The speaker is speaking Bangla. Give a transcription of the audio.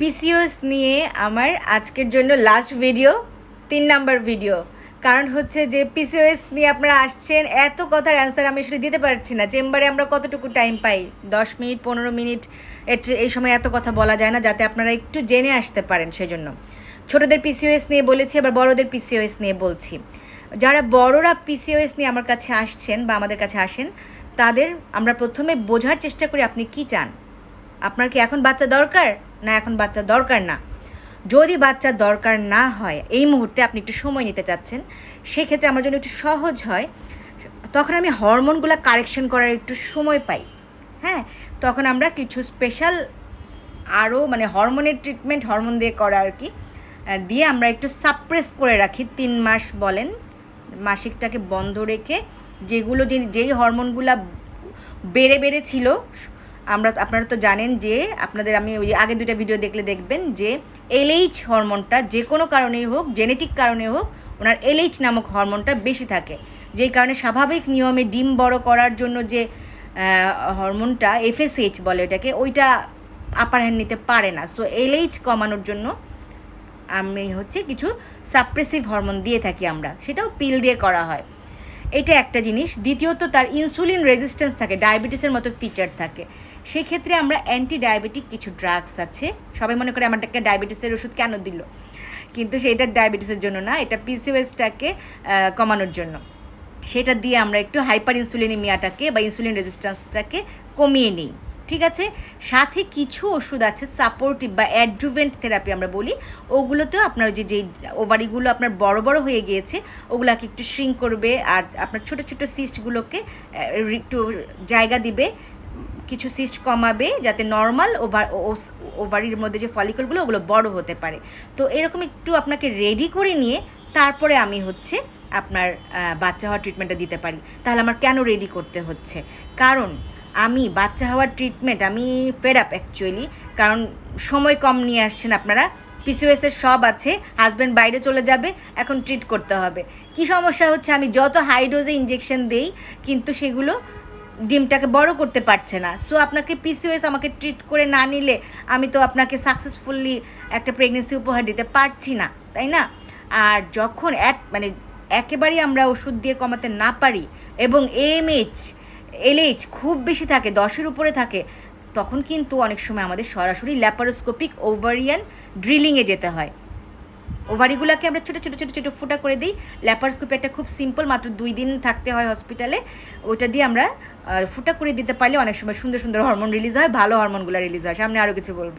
পিসিওস নিয়ে আমার আজকের জন্য লাস্ট ভিডিও তিন নাম্বার ভিডিও কারণ হচ্ছে যে পিসিওএস নিয়ে আপনারা আসছেন, এত কথার অ্যান্সার আমি আসলে দিতে পারছি না। চেম্বারে আমরা কতটুকু টাইম পাই? দশ মিনিট, পনেরো মিনিট এই সময় এত কথা বলা যায় না, যাতে আপনারা একটু জেনে আসতে পারেন সেজন্য। ছোটদের পিসিওএস নিয়ে বলেছি, আবার বড়দের পিসিওএস নিয়ে বলছি। যারা বড়রা পিসিওএস নিয়ে আমার কাছে আসছেন বা আমাদের কাছে আসেন, তাদের আমরা প্রথমে বোঝার চেষ্টা করি আপনি কি চান। আপনার কি এখন বাচ্চা দরকার? না, এখন বাচ্চা দরকার না। যদি বাচ্চা দরকার না হয়, এই মুহূর্তে আপনি একটু সময় নিতে চাচ্ছেন, সেক্ষেত্রে আমার জন্য একটু সহজ হয়, তখন আমি হরমোনগুলো কারেকশন করার একটু সময় পাই। হ্যাঁ তখন আমরা কিছু স্পেশাল আরও মানে হরমোনের ট্রিটমেন্ট, হরমোন দিয়ে করা আর কি দিয়ে আমরা একটু সাপ্রেস করে রাখি, তিন মাস বলেন, মাসিকটাকে বন্ধ রেখে, যেগুলো যে, যেই হরমোনগুলা বেড়ে বেড়ে ছিল আমরা, আপনারা তো জানেন যে আপনাদের আমি ওই আগে দুইটা ভিডিও দেখলে দেখবেন যে এলএইচ হরমোনটা যে কোনো কারণেই হোক জেনেটিক কারণে হোক, ওনার এলএইচ নামক হরমোনটা বেশি থাকে। যেই কারণে স্বাভাবিক নিয়মে ডিম বড় করার জন্য যে হরমোনটা এফএসএইচ বলে ওটাকে ওইটা আপার হ্যান্ড নিতে পারে না। সো এলএইচ কমানোর জন্য আমি হচ্ছে কিছু সাপ্রেসিভ হরমোন দিয়ে থাকি আমরা। সেটাও পিল দিয়ে করা হয়। এটা একটা জিনিস। দ্বিতীয়ত, তার ইনসুলিন রেজিস্ট্যান্স থাকে ডায়াবেটিসের মতো ফিচার থাকে। সেক্ষেত্রে আমরা অ্যান্টি ডায়াবেটিক কিছু ড্রাগস আছে। সবাই মনে করে আমাদেরকে ডায়াবেটিসের ওষুধ কেন দিল? কিন্তু সেটা ডায়াবেটিসের জন্য না, এটা পিসিওএসটাকে কমানোর জন্য। সেটা দিয়ে আমরা একটু হাইপার ইনসুলিনিমিয়াটাকে বা ইনসুলিন রেজিস্ট্যান্সটাকে কমিয়ে নিই। ঠিক আছে? সাথে কিছু ওষুধ আছে সাপোর্টিভ বা অ্যাডজুভেন্ট থেরাপি আমরা বলি। ওগুলোতেও আপনার যে, যেই ওভারিগুলো আপনার বড় বড় হয়ে গিয়েছে, ওগুলাকে একটু শ্রিঙ্ক করবে আর আপনার ছোট ছোট সিস্টগুলোকে একটু জায়গা দিবে, কিছু সিস্ট কমাবে যাতে নর্মাল ওভার ওভারির মধ্যে যে ফলিকলগুলো ওগুলো বড় হতে পারে। তো এরকম একটু আপনাকে রেডি করে নিয়ে, তারপরে আমি হচ্ছে আপনার বাচ্চা হওয়ার ট্রিটমেন্টটা দিতে পারি। তাহলে আমার কেন রেডি করতে হচ্ছে? কারণ আমি বাচ্চা হওয়ার ট্রিটমেন্ট আমি ফেড আপ অ্যাকচুয়ালি কারণ সময় কম নিয়ে আসছেন আপনারা। পিসিওএস এর সব আছে হাজব্যান্ড বাইরে চলে যাবে, এখন ট্রিট করতে হবে। কি সমস্যা হচ্ছে, আমি যত হাই ডোজে ইঞ্জেকশন দেই, কিন্তু সেগুলো ডিমটাকে বড় করতে পারছে না। সো আপনাকে পিসিওএস আমাকে ট্রিট করে না নিলে আমি তো আপনাকে সাকসেসফুলি একটা প্রেগনেন্সি উপহার দিতে পারছি না, তাই না? আর যখন এক মানে একেবারেই আমরা ওষুধ দিয়ে কমাতে না পারি, এবং এমএইচ এলএইচ খুব বেশি থাকে, দশের উপরে থাকে, তখন কিন্তু অনেক সময় আমাদের সরাসরি ল্যাপারোস্কোপিক ওভারিয়ান ড্রিলিংয়ে যেতে হয়। ওভারিগুলোকে আমরা ছোটো ছোটো ছোটো ছোটো ফুটা করে দিই। ল্যাপারোস্কোপি একটা খুব সিম্পল মাত্র দুই দিন থাকতে হয় হসপিটালে ওইটা দিয়ে আমরা ফুটা করে দিতে পারলে অনেক সময় সুন্দর সুন্দর হরমোন রিলিজ হয়, ভালো হরমোনগুলো রিলিজ হয়। সামনে আরও কিছু বলব।